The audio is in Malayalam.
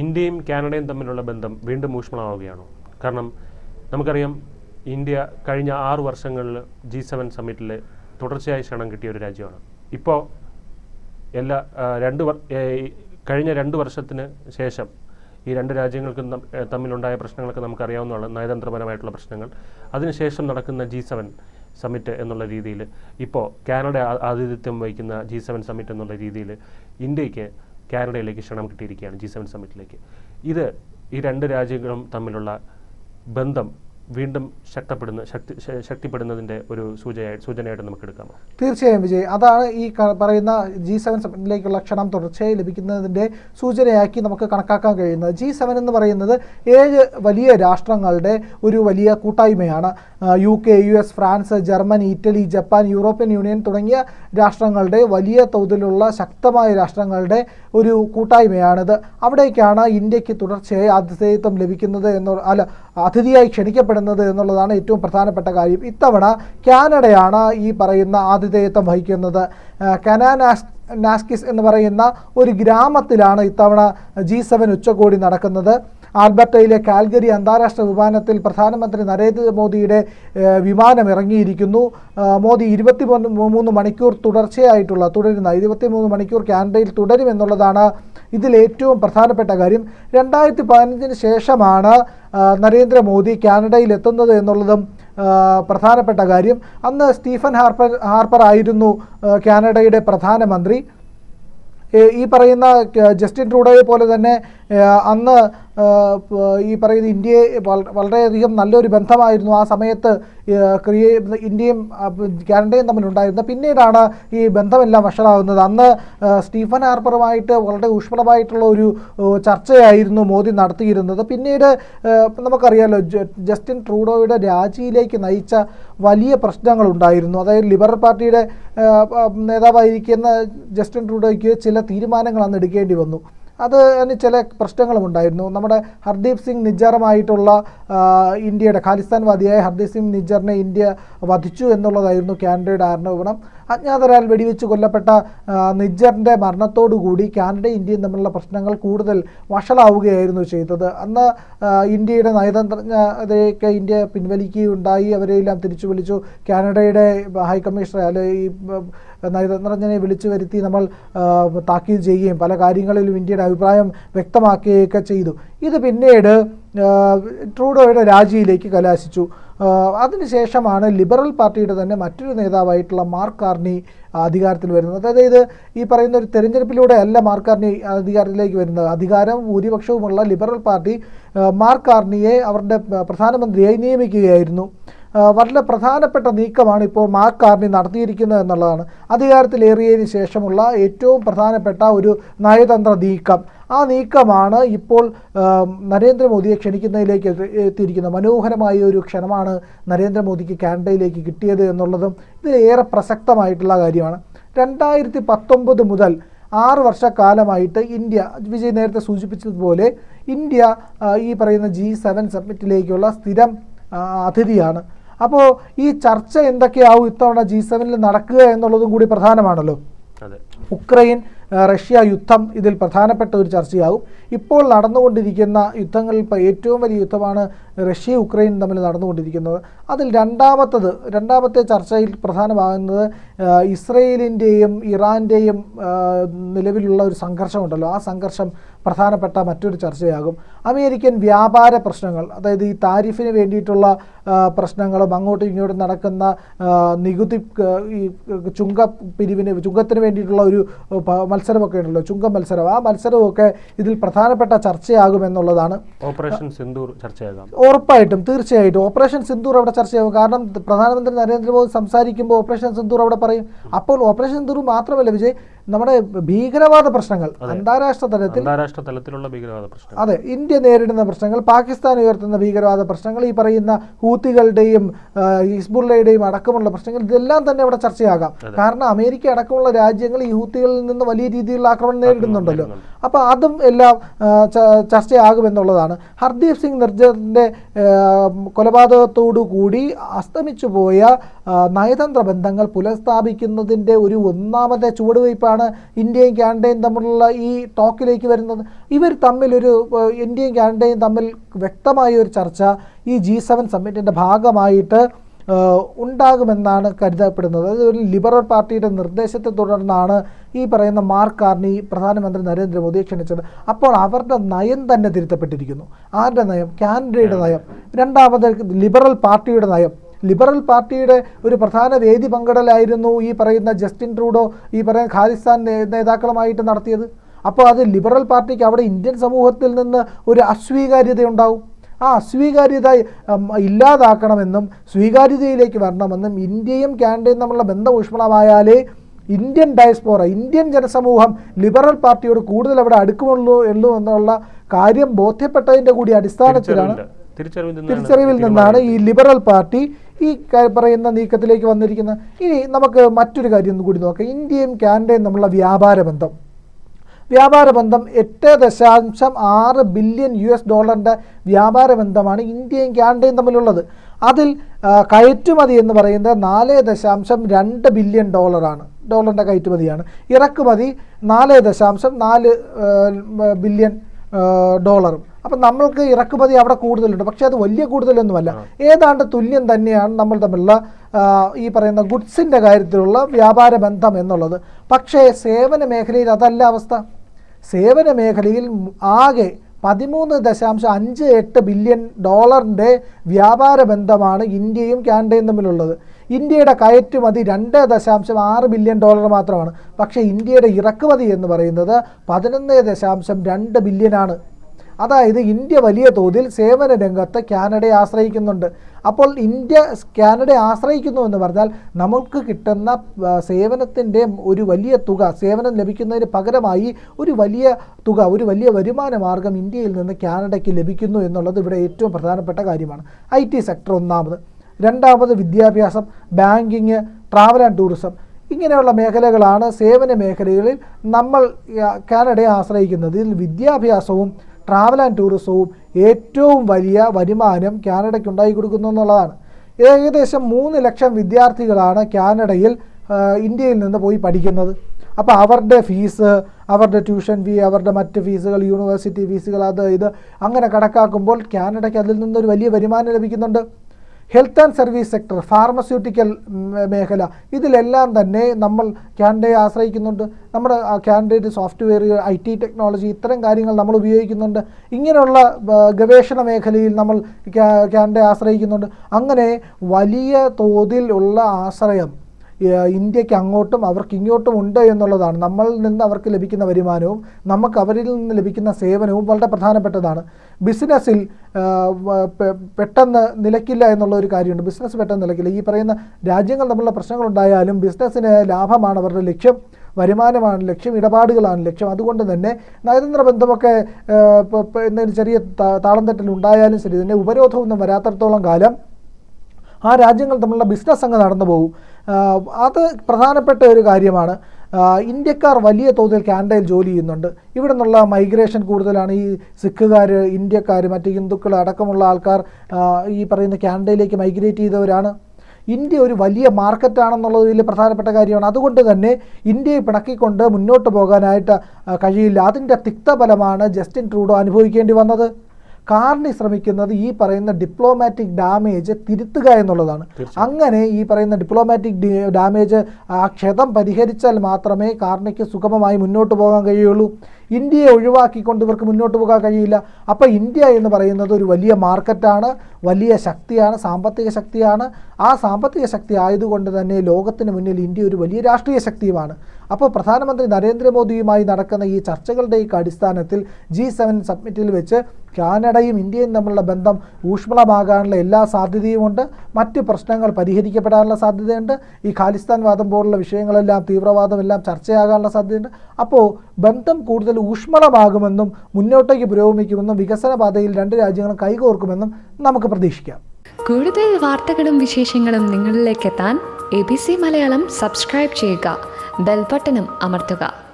ഇന്ത്യയും കാനഡയും തമ്മിലുള്ള ബന്ധം വീണ്ടും ഊഷ്മളമാവുകയാണോ? കാരണം നമുക്കറിയാം ഇന്ത്യ കഴിഞ്ഞ ആറു വർഷങ്ങളിൽ ജി സെവൻ സമ്മിറ്റിൽ തുടർച്ചയായി ക്ഷണം കിട്ടിയ ഒരു രാജ്യമാണ്. ഇപ്പോൾ എല്ലാ രണ്ട് കഴിഞ്ഞ രണ്ട് വർഷത്തിന് ശേഷം ഈ രണ്ട് രാജ്യങ്ങൾക്കും തമ്മിലുണ്ടായ പ്രശ്നങ്ങളൊക്കെ നമുക്കറിയാവുന്നതാണ് നയതന്ത്രപരമായിട്ടുള്ള പ്രശ്നങ്ങൾ. അതിനുശേഷം നടക്കുന്ന ജി സെവൻ സമ്മിറ്റ് എന്നുള്ള രീതിയിൽ ഇപ്പോൾ കാനഡ ആതിഥ്യം വഹിക്കുന്ന ജി സെവൻ സമ്മിറ്റ് എന്നുള്ള രീതിയിൽ ഇന്ത്യയ്ക്ക് കാനഡയിലേക്ക് ക്ഷണം കിട്ടിയിരിക്കുകയാണ് ജി സെവൻ സമ്മിറ്റിലേക്ക്. ഇത് ഈ രണ്ട് രാജ്യങ്ങളും തമ്മിലുള്ള ബന്ധം വീണ്ടും ശക്തപ്പെടുന്ന ശക്തി ശക്തിപ്പെടുന്നതിന്റെ ഒരു സൂചനയായി സൂചനയായിട്ട് നമുക്ക് എടുക്കാം തീർച്ചയായും വിജയ്. അതാണ് ഈ പറയുന്ന ജി സെവൻ സമ്മിറ്റിലേക്കുള്ള ക്ഷണം തുടർച്ചയായി ലഭിക്കുന്നതിന്റെ സൂചനയാക്കി നമുക്ക് കണക്കാക്കാൻ കഴിയുന്നത്. ജി സെവൻ എന്ന് പറയുന്നത് ഏഴ് വലിയ രാഷ്ട്രങ്ങളുടെ ഒരു വലിയ കൂട്ടായ്മയാണ്. U K U S France Germany Italy Japan European Union തുടങ്ങിയ രാഷ്ട്രങ്ങളുടെ വലിയ തോതിലുള്ള ശക്തമായ രാഷ്ട്രങ്ങളുടെ ഒരു കൂട്ടായ്മയാണിത്. അവിടേക്കാണ് ഇന്ത്യയ്ക്ക് തുടർച്ചയായി ആതിഥേയത്വം ലഭിക്കുന്നത് എന്ന അല്ല അതിഥിയായി ക്ഷണിക്കപ്പെടുന്നത് എന്നുള്ളതാണ് ഏറ്റവും പ്രധാനപ്പെട്ട കാര്യം. ഇത്തവണ കാനഡയാണ് ഈ പറയുന്ന ആതിഥേയത്വം വഹിക്കുന്നത്. കനാനാസ് നാസ്കിസ് എന്ന് പറയുന്ന ഒരു ഗ്രാമത്തിലാണ് ഇത്തവണ ജി സെവൻ ഉച്ചകോടി നടക്കുന്നത്. ആൽബർട്ടയിലെ കാൽഗരി അന്താരാഷ്ട്ര വിമാനത്തിൽ പ്രധാനമന്ത്രി നരേന്ദ്രമോദിയുടെ വിമാനം ഇറങ്ങിയിരിക്കുന്നു മോദി ഇരുപത്തി മൂന്ന് മണിക്കൂർ തുടർച്ചയായിട്ടുള്ള തുടരുന്ന ഇരുപത്തിമൂന്ന് മണിക്കൂർ കാനഡയിൽ തുടരുമെന്നുള്ളതാണ് ഇതിൽ ഏറ്റവും പ്രധാനപ്പെട്ട കാര്യം. രണ്ടായിരത്തി പതിനഞ്ചിന് ശേഷമാണ് നരേന്ദ്രമോദി കാനഡയിൽ എത്തുന്നത് എന്നുള്ളതും പ്രധാനപ്പെട്ട കാര്യം. അന്ന് സ്റ്റീഫൻ ഹാർപ്പർ ഹാർപ്പർ ആയിരുന്നു കാനഡയുടെ പ്രധാനമന്ത്രി. ഈ പറയുന്ന ജസ്റ്റിൻ ട്രൂഡോയെ പോലെ തന്നെ അന്ന് ഈ പറയുന്ന ഇന്ത്യയെ വള- വളരെയധികം നല്ലൊരു ബന്ധമായിരുന്നു ആ സമയത്ത് ക്രിയേ ഇന്ത്യയും കാനഡയും തമ്മിലുണ്ടായിരുന്നത്. പിന്നീടാണ് ഈ ബന്ധമെല്ലാം വഷളാകുന്നത് അന്ന് സ്റ്റീഫൻ ആർപ്പറുമായിട്ട് വളരെ ഊഷ്മളമായിട്ടുള്ള ഒരു ചർച്ചയായിരുന്നു മോദി നടത്തിയിരുന്നത്. പിന്നീട് നമുക്കറിയാമല്ലോ ജസ്റ്റിൻ ട്രൂഡോയുടെ രാജിയിലേക്ക് നയിച്ച വലിയ പ്രശ്നങ്ങളുണ്ടായിരുന്നു. അതായത് ലിബറൽ പാർട്ടിയുടെ നേതാവായിരിക്കുന്ന ജസ്റ്റിൻ ട്രൂഡോയ്ക്ക് ചില തീരുമാനങ്ങൾ അന്ന് എടുക്കേണ്ടി വന്നു. അത് ചില പ്രശ്നങ്ങളും ഉണ്ടായിരുന്നു. നമ്മുടെ ഹർദീപ് സിംഗ് നിജ്ജറുമായിട്ടുള്ള ഇന്ത്യയുടെ ഇന്ത്യയുടെ ഖാലിസ്ഥാൻവാദിയായ ഹർദീപ് സിംഗ് നിജ്ജറിനെ ഇന്ത്യ വധിച്ചു എന്നുള്ളതായിരുന്നു കാനഡയുടെ ആരോപണം. അജ്ഞാതരാൽ വെടിവെച്ച് കൊല്ലപ്പെട്ട നിജറിന്റെ മരണത്തോടുകൂടി കാനഡയും ഇന്ത്യയും തമ്മിലുള്ള പ്രശ്നങ്ങൾ കൂടുതൽ വഷളാവുകയായിരുന്നു ചെയ്തത്. അന്ന് ഇന്ത്യയുടെ നയതന്ത്രജ്ഞതയൊക്കെ ഇന്ത്യ പിൻവലിക്കുകയുണ്ടായി. അവരെല്ലാം തിരിച്ചു വിളിച്ചു കാനഡയുടെ ഹൈക്കമ്മീഷണറെ അല്ലെ ഈ നയതന്ത്രജ്ഞനെ വിളിച്ചു വരുത്തി നമ്മൾ താക്കീത് ചെയ്യുകയും പല കാര്യങ്ങളിലും ഇന്ത്യയുടെ അഭിപ്രായം വ്യക്തമാക്കുകയൊക്കെ ചെയ്തു. ഇത് പിന്നീട് ട്രൂഡോയുടെ രാജിയിലേക്ക് കലാശിച്ചു. അതിനുശേഷമാണ് ലിബറൽ പാർട്ടിയുടെ തന്നെ മറ്റൊരു നേതാവായിട്ടുള്ള മാർക്ക് കാർണി അധികാരത്തിൽ വരുന്നത്. അതായത് ഈ പറയുന്ന ഒരു തെരഞ്ഞെടുപ്പിലൂടെ അല്ല മാർക്ക് കാർണി അധികാരത്തിലേക്ക് വരുന്നത്. അധികാരം ഭൂരിപക്ഷവുമുള്ള ലിബറൽ പാർട്ടി മാർക്ക് കാർണിയെ അവരുടെ പ്രധാനമന്ത്രിയായി നിയമിക്കുകയായിരുന്നു. വളരെ പ്രധാനപ്പെട്ട നീക്കമാണ് ഇപ്പോൾ മാർക്ക് കാർണി നടത്തിയിരിക്കുന്നത് എന്നുള്ളതാണ്. അധികാരത്തിലേറിയതിന് ശേഷമുള്ള ഏറ്റവും പ്രധാനപ്പെട്ട ഒരു നയതന്ത്ര നീക്കം. ആ നീക്കമാണ് ഇപ്പോൾ നരേന്ദ്രമോദിയെ ക്ഷണിക്കുന്നതിലേക്ക് എത്തി- എത്തിയിരിക്കുന്നത്. മനോഹരമായ ഒരു ക്ഷണമാണ് നരേന്ദ്രമോദിക്ക് കാനഡയിലേക്ക് കിട്ടിയത് എന്നുള്ളതും ഇതിലേറെ പ്രസക്തമായിട്ടുള്ള കാര്യമാണ്. രണ്ടായിരത്തി പത്തൊമ്പത് മുതൽ ആറ് വർഷക്കാലമായിട്ട് ഇന്ത്യ വിജയ് നേരത്തെ സൂചിപ്പിച്ചതുപോലെ ഇന്ത്യ ഈ പറയുന്ന ജി സെവൻ സബ്മിറ്റിലേക്കുള്ള സ്ഥിരം അതിഥിയാണ്. അപ്പോൾ ഈ ചർച്ച എന്തൊക്കെയാവും ഇത്തവണ ജി സെവനിൽ നടക്കുക എന്നുള്ളതും കൂടി പ്രധാനമാണല്ലോ. ഉക്രൈൻ റഷ്യ യുദ്ധം ഇതിൽ പ്രധാനപ്പെട്ട ഒരു ചർച്ചയാകും. ഇപ്പോൾ നടന്നുകൊണ്ടിരിക്കുന്ന യുദ്ധങ്ങളിൽ ഏറ്റവും വലിയ യുദ്ധമാണ് റഷ്യ ഉക്രൈൻ തമ്മിൽ നടന്നുകൊണ്ടിരിക്കുന്നത്. അതിൽ രണ്ടാമത്തത് രണ്ടാമത്തെ ചർച്ചയിൽ പ്രധാനമാകുന്നത് ഇസ്രയേലിന്റെയും ഇറാന്റെയും നിലവിലുള്ള ഒരു സംഘർഷമുണ്ടല്ലോ. ആ സംഘർഷം പ്രധാനപ്പെട്ട മറ്റൊരു ചർച്ചയാകും. അമേരിക്കൻ വ്യാപാര പ്രശ്നങ്ങൾ അതായത് ഈ താരിഫിന് വേണ്ടിയിട്ടുള്ള പ്രശ്നങ്ങളും അങ്ങോട്ടും ഇങ്ങോട്ടും നടക്കുന്ന നികുതി ഈ ചുങ്ക പിരിവിന് ചുങ്കത്തിന് വേണ്ടിയിട്ടുള്ള ഒരു മത്സരമൊക്കെ ഉണ്ടല്ലോ ചുങ്കം മത്സരം. ആ മത്സരമൊക്കെ ഇതിൽ പ്രധാനപ്പെട്ട ചർച്ചയാകുമെന്നുള്ളതാണ് ഓപ്പറേഷൻ സിന്ദൂർ ചർച്ചയാകാം. ഉറപ്പായിട്ടും തീർച്ചയായിട്ടും. ഓപ്പറേഷൻ സിന്ദൂർ അവിടെ ചർച്ചയാകും. കാരണം പ്രധാനമന്ത്രി നരേന്ദ്രമോദി സംസാരിക്കുമ്പോൾ ഓപ്പറേഷൻ സിന്ദൂർ അവിടെ പറയും. അപ്പോൾ ഓപ്പറേഷൻ സിന്ദൂർ മാത്രമല്ല വിജയ് നമ്മുടെ ഭീകരവാദ പ്രശ്നങ്ങൾ അന്താരാഷ്ട്ര തലത്തിൽ അന്താരാഷ്ട്ര തലത്തിലുള്ള ഭീകരവാദ പ്രശ്നം അതെ ഇന്ത്യ നേരിടുന്ന പ്രശ്നങ്ങൾ പാകിസ്ഥാൻ ഉയർത്തുന്ന ഭീകരവാദ പ്രശ്നങ്ങൾ ഈ പറയുന്ന ഹൂത്തികളുടെയും ഹിസ്ബുള്ളയുടെയും അടക്കമുള്ള പ്രശ്നങ്ങൾ ഇതെല്ലാം തന്നെ അവിടെ ചർച്ചയാകാം. കാരണം അമേരിക്ക അടക്കമുള്ള രാജ്യങ്ങൾ ഈ ഹൂത്തികളിൽ നിന്ന് വലിയ രീതിയിലുള്ള ആക്രമണം നേരിടുന്നുണ്ടല്ലോ. അപ്പോൾ അതും എല്ലാം ചർച്ചയാകുമെന്നുള്ളതാണ് ഹർദീപ് സിംഗ് നിർജറിന്റെ കൊലപാതകത്തോടു കൂടി അസ്തമിച്ചു പോയ നയതന്ത്ര ബന്ധങ്ങൾ പുനഃസ്ഥാപിക്കുന്നതിന്റെ ഒരു ഒന്നാമത്തെ ചുവടുവയ്പ്പാണ് എന്തുകൊണ്ടാണ് ഇന്ത്യയും കാനഡയും തമ്മിലുള്ള ഈ ടോക്കിലേക്ക് വരുന്നത്. ഇവർ തമ്മിലൊരു ഇന്ത്യയും കാനഡയും തമ്മിൽ വ്യക്തമായ ഒരു ചർച്ച ഈ ജി സെവൻ സമ്മിറ്റിന്റെ ഭാഗമായിട്ട് ഉണ്ടാകുമെന്നാണ് കരുതപ്പെടുന്നത്. അത് ഒരു ലിബറൽ പാർട്ടിയുടെ നിർദ്ദേശത്തെ തുടർന്നാണ് ഈ പറയുന്ന മാർക്ക് കാർണി പ്രധാനമന്ത്രി നരേന്ദ്രമോദിയെ ക്ഷണിച്ചത്. അപ്പോൾ അവരുടെ നയം തന്നെ തിരുത്തപ്പെട്ടിരിക്കുന്നു. ആരുടെ നയം? കാനഡയുടെ നയം. രണ്ടാമത് ലിബറൽ പാർട്ടിയുടെ നയം. ലിബറൽ പാർട്ടിയുടെ ഒരു പ്രധാന വേദി പങ്കിടലായിരുന്നു ഈ പറയുന്ന ജസ്റ്റിൻ ട്രൂഡോ ഈ പറയുന്ന ഖാലിസ്ഥാൻ നേതാക്കളുമായിട്ട് നടത്തിയത്. അപ്പോൾ അത് ലിബറൽ പാർട്ടിക്ക് അവിടെ ഇന്ത്യൻ സമൂഹത്തിൽ നിന്ന് ഒരു അസ്വീകാര്യത ഉണ്ടാവും ആ അസ്വീകാര്യത ഇല്ലാതാക്കണമെന്നും സ്വീകാര്യതയിലേക്ക് വരണമെന്നും ഇന്ത്യയും കാനഡയും തമ്മിലുള്ള ബന്ധം ഊഷ്മളമായാലേ ഇന്ത്യൻ ഡയസ്പോറ ഇന്ത്യൻ ജനസമൂഹം ലിബറൽ പാർട്ടിയോട് കൂടുതൽ അവിടെ അടുക്കുമുള്ളൂ ഉള്ളൂ എന്നുള്ള കാര്യം ബോധ്യപ്പെട്ടതിന്റെ കൂടി അടിസ്ഥാനത്തിലാണ് തിരിച്ചറിവിൽ നിന്നാണ് ഈ ലിബറൽ പാർട്ടി ഈ പറയുന്ന നീക്കത്തിലേക്ക് വന്നിരിക്കുന്ന. ഇനി നമുക്ക് മറ്റൊരു കാര്യം കൂടി നോക്കാം. ഇന്ത്യയും കാനഡയും തമ്മിലുള്ള വ്യാപാര ബന്ധം. വ്യാപാര ബന്ധം എട്ട് ദശാംശം ആറ് ബില്യൺ യു എസ് ഡോളറിന്റെ വ്യാപാര ബന്ധമാണ് ഇന്ത്യയും കാനഡയും തമ്മിലുള്ളത്. അതിൽ കയറ്റുമതി എന്ന് പറയുന്നത് നാല് ദശാംശം രണ്ട് ബില്യൺ ഡോളറാണ്. ഡോളറിന്റെ കയറ്റുമതിയാണ്. ഇറക്കുമതി നാല് ദശാംശം നാല് ബില്യൺ ഡോളറും. അപ്പം നമ്മൾക്ക് ഇറക്കുമതി അവിടെ കൂടുതലുണ്ട്. പക്ഷേ അത് വലിയ കൂടുതലൊന്നുമല്ല. ഏതാണ്ട് തുല്യം തന്നെയാണ് നമ്മൾ തമ്മിലുള്ള ഈ പറയുന്ന ഗുഡ്സിന്റെ കാര്യത്തിലുള്ള വ്യാപാര ബന്ധം എന്നുള്ളത്. പക്ഷേ സേവന മേഖലയിൽ അതല്ല അവസ്ഥ. സേവന മേഖലയിൽ ആകെ പതിമൂന്ന് ദശാംശം അഞ്ച് എട്ട് ബില്യൺ ഡോളറിന്റെ വ്യാപാര ബന്ധമാണ് ഇന്ത്യയും കാനഡയും തമ്മിലുള്ളത്. ഇന്ത്യയുടെ കയറ്റുമതി രണ്ട് ദശാംശം ആറ് ബില്യൺ ഡോളർ മാത്രമാണ്. പക്ഷേ ഇന്ത്യയുടെ ഇറക്കുമതി എന്ന് പറയുന്നത് പതിനൊന്ന് ദശാംശം രണ്ട് ബില്യനാണ് അതായത് ഇന്ത്യ വലിയ തോതിൽ സേവന രംഗത്ത് കാനഡയെ ആശ്രയിക്കുന്നുണ്ട്. അപ്പോൾ ഇന്ത്യ കാനഡയെ ആശ്രയിക്കുന്നു എന്ന് പറഞ്ഞാൽ നമുക്ക് കിട്ടുന്ന സേവനത്തിന്റെ ഒരു വലിയ തുക സേവനം ലഭിക്കുന്നതിന് പകരമായി ഒരു വലിയ തുക ഒരു വലിയ വരുമാന മാർഗം ഇന്ത്യയിൽ നിന്ന് കാനഡയ്ക്ക് ലഭിക്കുന്നു എന്നുള്ളത് ഇവിടെ ഏറ്റവും പ്രധാനപ്പെട്ട കാര്യമാണ്. ഐ സെക്ടർ ഒന്നാമത്. രണ്ടാമത് വിദ്യാഭ്യാസം ബാങ്കിങ് ട്രാവൽ ആൻഡ് ടൂറിസം. ഇങ്ങനെയുള്ള മേഖലകളാണ് സേവന മേഖലകളിൽ നമ്മൾ കാനഡയെ ആശ്രയിക്കുന്നത്. ഇതിൽ വിദ്യാഭ്യാസവും ട്രാവൽ ആൻഡ് ടൂറിസവും ഏറ്റവും വലിയ വരുമാനം കാനഡയ്ക്ക് ഉണ്ടാക്കി കൊടുക്കുന്നു എന്നുള്ളതാണ്. ഏകദേശം മൂന്ന് ലക്ഷം വിദ്യാർത്ഥികളാണ് കാനഡയിൽ ഇന്ത്യയിൽ നിന്ന് പോയി പഠിക്കുന്നത്. അപ്പോൾ അവരുടെ ഫീസ് അവരുടെ ട്യൂഷൻ ഫീ അവരുടെ മറ്റ് ഫീസുകൾ യൂണിവേഴ്സിറ്റി ഫീസുകൾ അത് ഇത് അങ്ങനെ കണക്കാക്കുമ്പോൾ കാനഡയ്ക്ക് അതിൽ നിന്നൊരു വലിയ വരുമാനം ലഭിക്കുന്നുണ്ട്. Health and service sector pharmaceutical മേഖല ഇതിലെല്ലാം തന്നെ നമ്മൾ ക്യാൻഡയെ ആശ്രയിക്കുന്നുണ്ട്. നമ്മുടെ കാനഡയുടെ സോഫ്റ്റ്വെയർ ഐ ടി ടെക്നോളജി ഇത്തരം കാര്യങ്ങൾ നമ്മൾ ഉപയോഗിക്കുന്നുണ്ട്. ഇങ്ങനെയുള്ള ഗവേഷണ മേഖലയിൽ നമ്മൾ ക്യാൻഡയെ ആശ്രയിക്കുന്നുണ്ട്. അങ്ങനെ വലിയ തോതിൽ ഉള്ള ആശ്രയം ഇന്ത്യയ്ക്ക് അങ്ങോട്ടും അവർക്ക് ഇങ്ങോട്ടും ഉണ്ട് എന്നുള്ളതാണ്. നമ്മളിൽ നിന്ന് അവർക്ക് ലഭിക്കുന്ന വരുമാനവും നമുക്ക് അവരിൽ നിന്ന് ലഭിക്കുന്ന സേവനവും വളരെ പ്രധാനപ്പെട്ടതാണ്. ബിസിനസ്സിൽ പെട്ടെന്ന് നിലയ്ക്കില്ല എന്നുള്ള ഒരു കാര്യമുണ്ട്. ബിസിനസ് പെട്ടെന്ന് നിലയ്ക്കില്ല. ഈ പറയുന്ന രാജ്യങ്ങൾ തമ്മിലുള്ള പ്രശ്നങ്ങളുണ്ടായാലും ബിസിനസ്സിന് ലാഭമാണ് അവരുടെ ലക്ഷ്യം വരുമാനമാണ് ലക്ഷ്യം ഇടപാടുകളാണ് ലക്ഷ്യം. അതുകൊണ്ട് തന്നെ നയതന്ത്ര ബന്ധമൊക്കെ എന്തെങ്കിലും ചെറിയ താളം തെറ്റൽ ഉണ്ടായാലും ശരി തന്നെ ഉപരോധമൊന്നും വരാത്തടത്തോളം കാലം ആ രാജ്യങ്ങൾ തമ്മിലുള്ള ബിസിനസ് അങ്ങ് നടന്നു പോകും. അത് പ്രധാനപ്പെട്ട ഒരു കാര്യമാണ്. ഇന്ത്യക്കാർ വലിയ തോതിൽ കാനഡയിൽ ജോലി ചെയ്യുന്നുണ്ട്. ഇവിടെ നിന്നുള്ള മൈഗ്രേഷൻ കൂടുതലാണ്. ഈ സിഖുകാർ ഇന്ത്യക്കാർ മറ്റ് ഹിന്ദുക്കൾ അടക്കമുള്ള ആൾക്കാർ ഈ പറയുന്ന കാനഡയിലേക്ക് മൈഗ്രേറ്റ് ചെയ്തവരാണ്. ഇന്ത്യ ഒരു വലിയ മാർക്കറ്റാണെന്നുള്ളത് വലിയ പ്രധാനപ്പെട്ട കാര്യമാണ്. അതുകൊണ്ട് തന്നെ ഇന്ത്യയെ പിണക്കിക്കൊണ്ട് മുന്നോട്ട് പോകാനായിട്ട് കഴിയില്ല. അതിന്റെ തിക്തഫലമാണ് ജസ്റ്റിൻ ട്രൂഡോ അനുഭവിക്കേണ്ടി വന്നത്. കാർണി ശ്രമിക്കുന്നത് ഈ പറയുന്ന ഡിപ്ലോമാറ്റിക് ഡാമേജ് തിരുത്തുക എന്നുള്ളതാണ്. അങ്ങനെ ഈ പറയുന്ന ഡിപ്ലോമാറ്റിക് ഡാമേജ് ആ ക്ഷതം പരിഹരിച്ചാൽ മാത്രമേ കാർണിക്ക് സുഗമമായി മുന്നോട്ട് പോകാൻ കഴിയുള്ളൂ. ഇന്ത്യയെ ഒഴിവാക്കിക്കൊണ്ട് ഇവർക്ക് മുന്നോട്ട് പോകാൻ കഴിയില്ല. അപ്പോൾ ഇന്ത്യ എന്ന് പറയുന്നത് ഒരു വലിയ മാർക്കറ്റാണ് വലിയ ശക്തിയാണ് സാമ്പത്തിക ശക്തിയാണ്. ആ സാമ്പത്തിക ശക്തി ആയതുകൊണ്ട് തന്നെ ലോകത്തിന് മുന്നിൽ ഇന്ത്യ ഒരു വലിയ രാഷ്ട്രീയ ശക്തിയുമാണ്. അപ്പോൾ പ്രധാനമന്ത്രി നരേന്ദ്രമോദിയുമായി നടക്കുന്ന ഈ ചർച്ചകളുടെയൊക്കെ അടിസ്ഥാനത്തിൽ ജി സെവൻ സബ്മിറ്റിൽ വെച്ച് കാനഡയും ഇന്ത്യയും തമ്മിലുള്ള ബന്ധം ഊഷ്മളമാകാനുള്ള എല്ലാ സാധ്യതയുമുണ്ട്. മറ്റ് പ്രശ്നങ്ങൾ പരിഹരിക്കപ്പെടാനുള്ള സാധ്യതയുണ്ട്. ഈ ഖാലിസ്ഥാൻ വാദം പോലുള്ള വിഷയങ്ങളെല്ലാം തീവ്രവാദമെല്ലാം ചർച്ചയാകാനുള്ള സാധ്യതയുണ്ട്. അപ്പോൾ ബന്ധം കൂടുതൽ ഊഷ്മളമാകുമെന്നും മുന്നോട്ടേക്ക് പുരോഗമിക്കുമെന്നും വികസന പാതയിൽ രണ്ട് രാജ്യങ്ങളും കൈകോർക്കുമെന്നും നമുക്ക് പ്രതീക്ഷിക്കാം. കൂടുതൽ വാർത്തകളും വിശേഷങ്ങളും നിങ്ങളിലേക്ക് എത്താൻ A B C Malayalam subscribe ചെയ്യുക. ബെൽബട്ടനും അമർത്തുക.